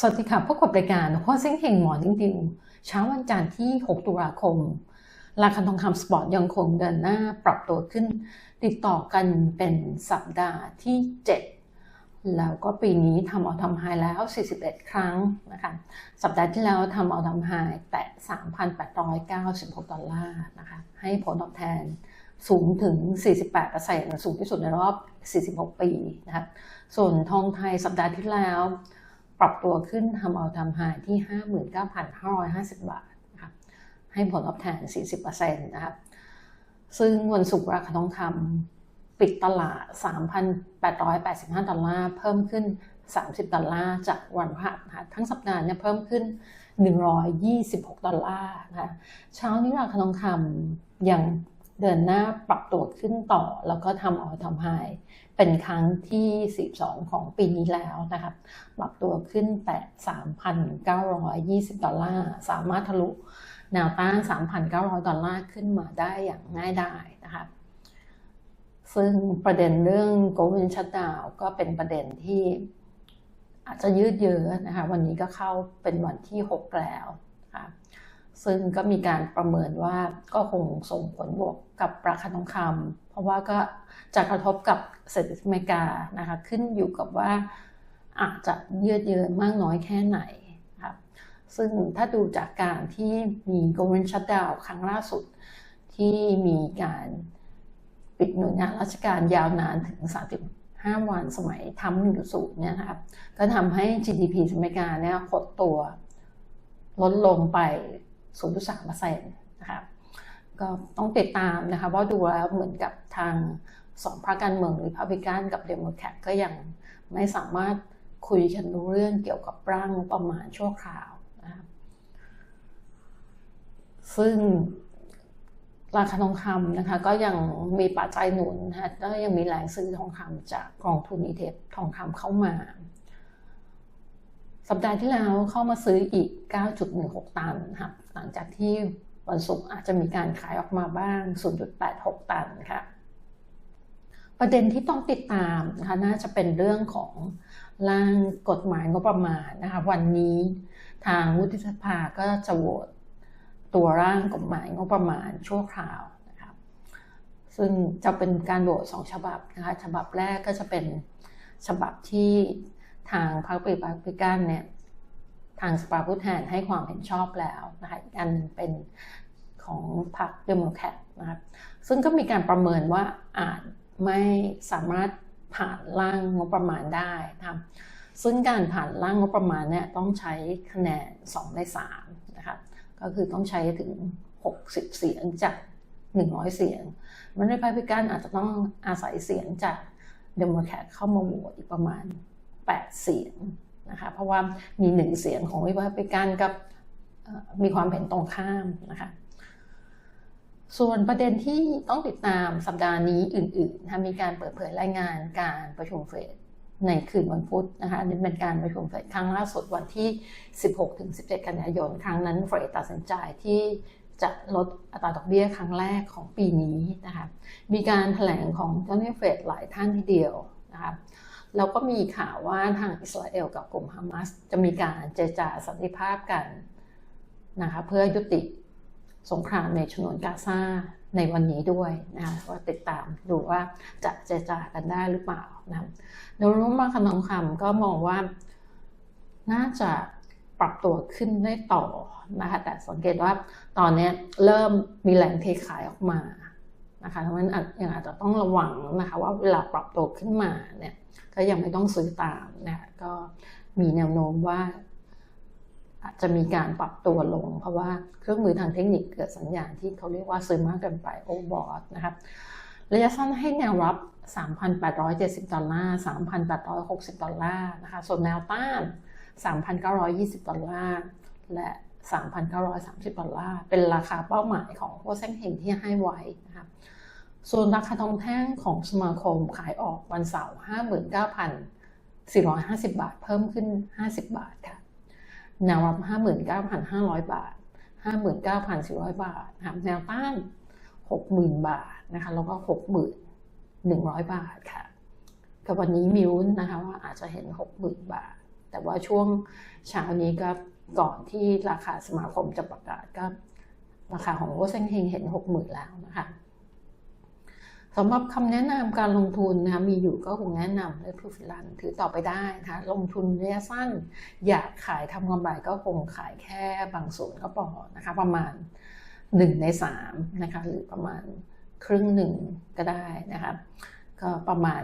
สวัสดีค่ะพบกับรายการข้อเส้งเฮงหมอนิ่งดิวเช้าวันจันทร์ที่ 6 ตุลาคม ราคาทองคำสปอร์ตยังคงเดินหน้าปรับตัวขึ้น ติดต่อกันเป็นสัปดาห์ที่ 7 แล้วก็ปีนี้ทำเอาทำไฮแล้ว 41 ครั้งนะคะสัปดาห์ที่แล้วทำเอาทำไฮแตะ3,896 ดอลลาร์นะคะให้ผลตอบแทนสูงถึง 48%สูงที่สุดในรอบ 46 ปีนะคะส่วนทองไทยสัปดาห์ที่แล้ว ปรับตัวขึ้นทำเอาทำไฮที่ 59,550 บาทนะคะให้ผลตอบแทน 40%นะคะซึ่งวันศุกร์ราคาทองคำปิดตลาด 3,885 ดอลลาร์ เพิ่มขึ้น 30 ดอลลาร์ จากวันพฤหัสนะคะทั้งสัปดาห์เนี่ยเพิ่มขึ้น 126 ดอลลาร์นะคะเช้านี้ราคาทองคำยัง เดินหน้าปรับตัวขึ้นต่อ แล้วก็ทำออทำไฮเป็นครั้งที่ 42 ของปีนี้แล้วนะครับ ปรับตัวขึ้นแต่ 3,920 ดอลลาร์ สามารถทะลุแนวต้าน 3,900 ดอลลาร์ขึ้นมาได้อย่างง่ายดายนะครับ ซึ่งประเด็นเรื่องโกลเด้นชัดดาวก็เป็นประเด็นที่อาจจะยืดเยื้อนะคะ วันนี้ก็เข้าเป็นวันที่ 6 แล้วนะคะ ซึ่งก็มีการประเมินว่าก็คงส่งผลบวกกับราคาทองคำเพราะว่าก็จะกระทบกับเศรษฐกิจอเมริกานะคะขึ้นอยู่กับว่าอาจจะยืดเยื้อมากน้อยแค่ไหนครับซึ่งถ้าดูจากการที่มีโกลเด้นชัดดาวครั้งล่าสุด ที่มีการปิดหน่วยงานราชการยาวนานถึง 35 วันสมัยทำหนึ่งศูนย์เนี่ยนะครับก็ทำให้ GDP อเมริกาเนี่ยหดตัวลดลงไป 0.3%นะครับก็ต้องติดตามนะคะว่าดูแล้วเหมือนกับทางสองพรรคการเมืองหรือพับลิกันกับเดโมแครตก็ยังไม่สามารถคุยกันรู้เรื่องเกี่ยวกับร่างประมาณชั่วคราวนะครับซึ่งราคาทองคำนะคะก็ยังมีปัจจัยหนุนนะคะแล้วยังมีแรงซื้อทองคำจากกองทุนอีเทฟทองคำเข้ามา สัปดาห์ที่แล้วเข้ามาซื้ออีก 9.16 ตันครับหลังจากที่วันศุกร์อาจจะมีการขายออกมาบ้าง 0.86 ตันค่ะประเด็นที่ต้องติดตามนะคะน่าจะเป็นเรื่องของร่างกฎหมายงบประมาณนะคะวันนี้ทางวุฒิสภาก็จะโหวตตัวร่างกฎหมายงบประมาณชั่วคราวนะคะซึ่งจะเป็นการโหวตสองฉบับนะคะฉบับแรกก็จะเป็นฉบับที่ ทางพรรคปฏิบัติการเนี่ยทางสภาผู้แทนให้ความเห็นชอบแล้วนะคะอีกอันเป็นของพรรคเดโมแครตนะครับซึ่งก็มีการประเมินว่าอาจไม่สามารถผ่านร่างงบประมาณได้นะครับซึ่งการผ่านร่างงบประมาณเนี่ยต้องใช้คะแนน 2 ใน3นะครับก็คือต้องใช้ถึง 60 เสียงจาก 100 เสียง มันในภายพิการอาจจะต้องอาศัยเสียงจากเดโมแครตเข้ามาโหวตอีกประมาณ 8 เสียงนะคะเพราะว่ามีหนึ่งเสียงของวิพากษ์การกับมีความเห็นตรงข้ามนะคะส่วนประเด็นที่ต้องติดตามสัปดาห์นี้อื่นๆนะมีการเปิดเผยรายงานการประชุมเฟดในคืนวันพุธนะคะนี่เป็นการประชุมเฟดครั้งล่าสุดวันที่ 16-17 กันยายน ครั้งนั้นเฟดตัดสินใจที่จะลดอัตราดอกเบี้ยครั้งแรกของปีนี้นะคะมีการถแถลงของเจ้าหน้าที่เฟดหลายท่านทีเดียวนะคะ แล้วก็มีข่าวว่าทางอิสราเอลกับกลุ่มฮามาสจะมีการเจรจาสันติภาพกันนะคะเพื่อยุติสงครามในฉนวนกาซาในวันนี้ด้วยนะคะว่าติดตามดูว่าจะเจรจากันได้หรือเปล่านะโดยรวมมาคำนองคำก็มองว่าน่าจะปรับตัวขึ้นได้ต่อนะคะแต่สังเกตว่าตอนนี้เริ่มมีแรงเทขายออกมา นะคะเพราะฉะนั้นยังอาจจะต้องระวังนะคะว่าเวลาปรับตัวขึ้นมาเนี่ยก็ยังไม่ต้องซื้อตามนะก็มีแนวโน้มว่าอาจจะมีการปรับตัวลง เพราะว่าเครื่องมือทางเทคนิคเกิดสัญญาณที่เขาเรียกว่าซื้อมากเกินไปโอเวอร์บอทนะครับระยะสั้นให้แนวรับ 3,870 ดอลลาร์ 3,860 ดอลลาร์นะคะ ส่วนแนวต้าน 3,920 ดอลลาร์ และ 3,930 ดอลลาร์ เป็นราคาเป้าหมายของพวกเส้นเฮงที่ให้ไว้นะคะส่วนราคาทองแท่งของสมาคมขายออกวันเสาร์ 59,450 บาท เพิ่มขึ้น 50 บาทค่ะแนวรับ 59,500 บาท 59,400 บาทนะคะแนวต้าน 60,000 บาทนะคะ แล้วก็61,100 บาทค่ะกับวันนี้มิวนะคะว่าอาจจะเห็น 60,000 บาท แต่ว่าช่วงเช้านี้ก็ ก่อนที่ราคาสมาคมจะประกาศก็ราคาของโอเซนเฮงเห็นหกหมื่นแล้วนะคะสำหรับคำแนะนำการลงทุนนะคะมีอยู่ก็คงแนะนำเลยผู้ฟิลันถือต่อไปได้นะคะลงทุนระยะสั้น อยากขายทำกำไรก็คงขายแค่บางส่วนก็พอนะคะประมาณ 1 ใน3นะคะหรือประมาณครึ่งหนึ่งก็ได้นะคะก็ประมาณ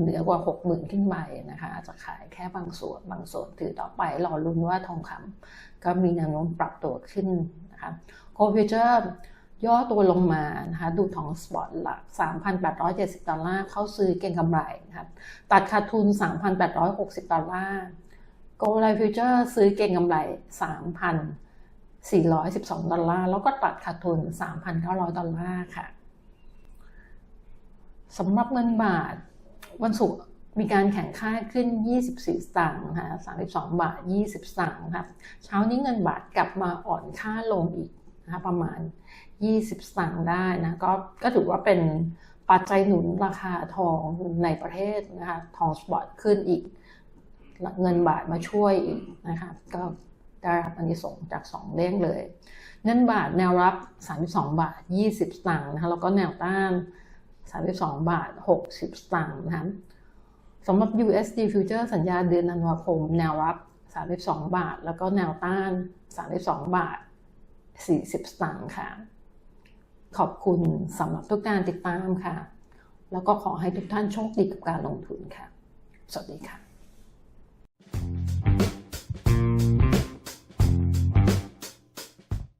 เหนือกว่า 60,000 ขึ้นไปนะคะจะขายแค่บางส่วนบางส่วนถือต่อไปรอลุ้นว่าทองคำก็มีแนวโน้มปรับตัวขึ้นนะคะโคฟิวเจอร์ย่อตัวลงมานะคะดูทองสปอตหลัก 3,870 ดอลลาร์เข้าซื้อเก็งกำไรนะคะตัดขาดทุน 3,860 ดอลลาร์โกลไลฟิวเจอร์ซื้อเก็งกำไร 3,412 ดอลลาร์แล้วก็ตัดขาดทุน 3,900 ดอลลาร์ค่ะสำหรับเงินบาท วันศุกร์มีการแข่งค่าขึ้น 24 สตางค์นะคะ32 บาท 20 สตางค์ครับเช้านี้เงินบาทกลับมาอ่อนค่าลงอีกนะคะประมาณ 20 สตางค์ได้นะก็ก็ถือว่าเป็นปัจจัยหนุนราคาทองในประเทศนะคะทองสปอตขึ้นอีก เงินบาทมาช่วยอีกนะคะก็ได้รับอันนี้ส่งจาก 2เด้งเลย เงินบาทแนวรับ 32 บาท 20 สตางค์นะคะแล้วก็แนวต้าน 32 บาท 60 สตางค์นะครับสำหรับ USD Future สัญญาเดือนธันวาคม แนวรับ 32 บาท แล้วก็แนวต้าน 32 บาท 40 สตางค์ค่ะ ขอบคุณสำหรับทุกการติดตามค่ะ แล้วก็ขอให้ทุกท่านโชคดีกับการลงทุนค่ะ สวัสดีค่ะ